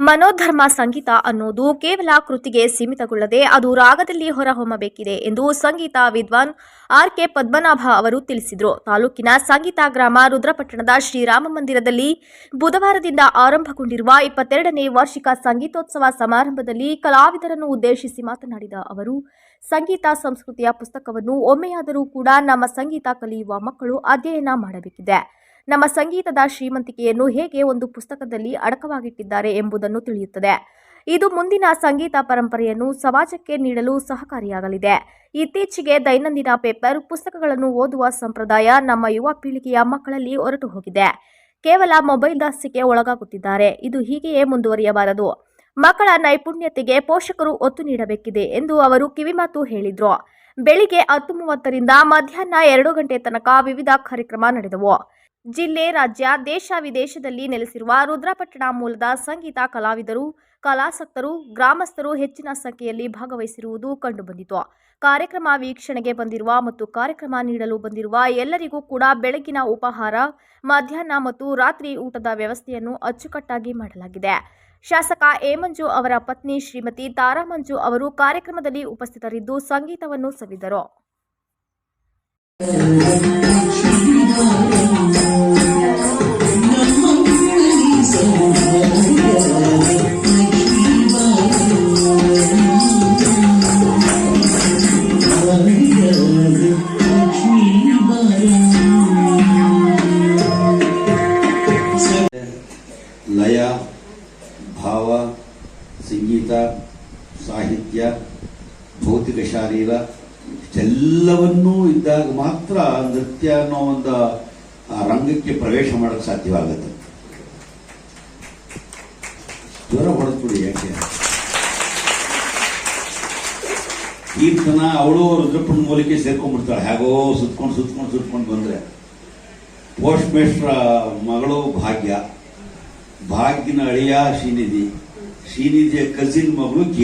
ಮನೋಧರ್ಮ ಸಂಗೀತ ಅನ್ನೋದು ಕೇವಲ ಕೃತಿಗೆ ಸೀಮಿತಗೊಳ್ಳದೆ ಅದು ರಾಗದಲ್ಲಿ ಹೊರಹೊಮ್ಮಬೇಕಿದೆ ಎಂದು ಸಂಗೀತ ವಿದ್ವಾನ್ ಆರ್ ಕೆ ಪದ್ಮನಾಭ ಅವರು ತಿಳಿಸಿದರು. ತಾಲೂಕಿನ ಸಂಗೀತ ಗ್ರಾಮ ರುದ್ರಪಟ್ಟಣದ ಶ್ರೀರಾಮ ಮಂದಿರದಲ್ಲಿ ಬುಧವಾರದಿಂದ ಆರಂಭಗೊಂಡಿರುವ ಇಪ್ಪತ್ತೆರಡನೇ ವಾರ್ಷಿಕ ಸಂಗೀತೋತ್ಸವ ಸಮಾರಂಭದಲ್ಲಿ ಕಲಾವಿದರನ್ನು ಉದ್ದೇಶಿಸಿ ಮಾತನಾಡಿದ ಅವರು, ಸಂಗೀತ ಸಂಸ್ಕೃತಿಯ ಪುಸ್ತಕವನ್ನು ಒಮ್ಮೆಯಾದರೂ ಕೂಡ ನಮ್ಮ ಸಂಗೀತ ಕಲಿಯುವ ಮಕ್ಕಳು ಅಧ್ಯಯನ ಮಾಡಬೇಕಿದೆ. ನಮ್ಮ ಸಂಗೀತದ ಶ್ರೀಮಂತಿಕೆಯನ್ನು ಹೇಗೆ ಒಂದು ಪುಸ್ತಕದಲ್ಲಿ ಅಡಕವಾಗಿಟ್ಟಿದ್ದಾರೆ ಎಂಬುದನ್ನು ತಿಳಿಯುತ್ತದೆ. ಇದು ಮುಂದಿನ ಸಂಗೀತ ಪರಂಪರೆಯನ್ನು ಸಮಾಜಕ್ಕೆ ನೀಡಲು ಸಹಕಾರಿಯಾಗಲಿದೆ. ಇತ್ತೀಚೆಗೆ ದೈನಂದಿನ ಪೇಪರ್ ಪುಸ್ತಕಗಳನ್ನು ಓದುವ ಸಂಪ್ರದಾಯ ನಮ್ಮ ಯುವ ಪೀಳಿಗೆಯ ಮಕ್ಕಳಲ್ಲಿ ಹೊರಟು ಹೋಗಿದೆ. ಕೇವಲ ಮೊಬೈಲ್ ದಾಸ್ಯಕ್ಕೆ ಒಳಗಾಗುತ್ತಿದ್ದಾರೆ. ಇದು ಹೀಗೆಯೇ ಮುಂದುವರಿಯಬಾರದು. ಮಕ್ಕಳ ನೈಪುಣ್ಯತೆಗೆ ಪೋಷಕರು ಒತ್ತು ನೀಡಬೇಕಿದೆ ಎಂದು ಅವರು ಕಿವಿಮಾತು ಹೇಳಿದರು. ಬೆಳಿಗ್ಗೆ ಹತ್ತು ಮೂವತ್ತರಿಂದ ಮಧ್ಯಾಹ್ನ ಎರಡು ಗಂಟೆ ತನಕ ವಿವಿಧ ಕಾರ್ಯಕ್ರಮ ನಡೆದವು. ಜಿಲ್ಲೆ, ರಾಜ್ಯ, ದೇಶ ವಿದೇಶದಲ್ಲಿ ನೆಲೆಸಿರುವ ರುದ್ರಪಟ್ಟಣ ಮೂಲದ ಸಂಗೀತ ಕಲಾವಿದರು, ಕಲಾಸಕ್ತರು, ಗ್ರಾಮಸ್ಥರು ಹೆಚ್ಚಿನ ಸಂಖ್ಯೆಯಲ್ಲಿ ಭಾಗವಹಿಸಿರುವುದು ಕಂಡುಬಂದಿತು. ಕಾರ್ಯಕ್ರಮ ವೀಕ್ಷಣೆಗೆ ಬಂದಿರುವ ಮತ್ತು ಕಾರ್ಯಕ್ರಮ ನೀಡಲು ಬಂದಿರುವ ಎಲ್ಲರಿಗೂ ಕೂಡ ಬೆಳಗಿನ ಉಪಹಾರ, ಮಧ್ಯಾಹ್ನ ಮತ್ತು ರಾತ್ರಿ ಊಟದ ವ್ಯವಸ್ಥೆಯನ್ನು ಅಚ್ಚುಕಟ್ಟಾಗಿ ಮಾಡಲಾಗಿದೆ. ಶಾಸಕ ಏಮಂಜು ಅವರ ಪತ್ನಿ ಶ್ರೀಮತಿ ತಾರಾಮಂಜು ಅವರು ಕಾರ್ಯಕ್ರಮದಲ್ಲಿ ಉಪಸ್ಥಿತರಿದ್ದು ಸಂಗೀತವನ್ನು ಸವಿದರು. ಲಯ, ಭಾವ, ಸಂಗೀತ, ಸಾಹಿತ್ಯ, ಭೌತಿಕ ಶಾರೀರ, ಇಷ್ಟೆಲ್ಲವನ್ನೂ ಇದ್ದಾಗ ಮಾತ್ರ ನೃತ್ಯ ಅನ್ನೋ ಒಂದು ರಂಗಕ್ಕೆ ಪ್ರವೇಶ ಮಾಡೋಕ್ಕೆ ಸಾಧ್ಯವಾಗುತ್ತೆ. ಜ್ವರ ಹೊಡೆದ್ಬಿಡಿ ಯಾಕೆ? ಕೀರ್ತನ ಅವಳು ರುದ್ರಪ್ಪನ ಮೂಲಕ್ಕೆ ಸೇರ್ಕೊಂಡ್ಬಿಡ್ತಾಳೆ. ಹೇಗೋ ಸುತ್ಕೊಂಡು ಸುತ್ಕೊಂಡು ಸುತ್ಕೊಂಡು ಬಂದ್ರೆ. ಪೋಸ್ಟ್ ಮೇಸ್ಟ್ರ ಮಗಳು ಭಾಗ್ಯ. ಭಾಗ್ಯನ ಅಳಿಯ ಶ್ರೀನಿಧಿ. ಶ್ರೀನಿಧಿಯ ಕಸಿನ್ ಮಗಳು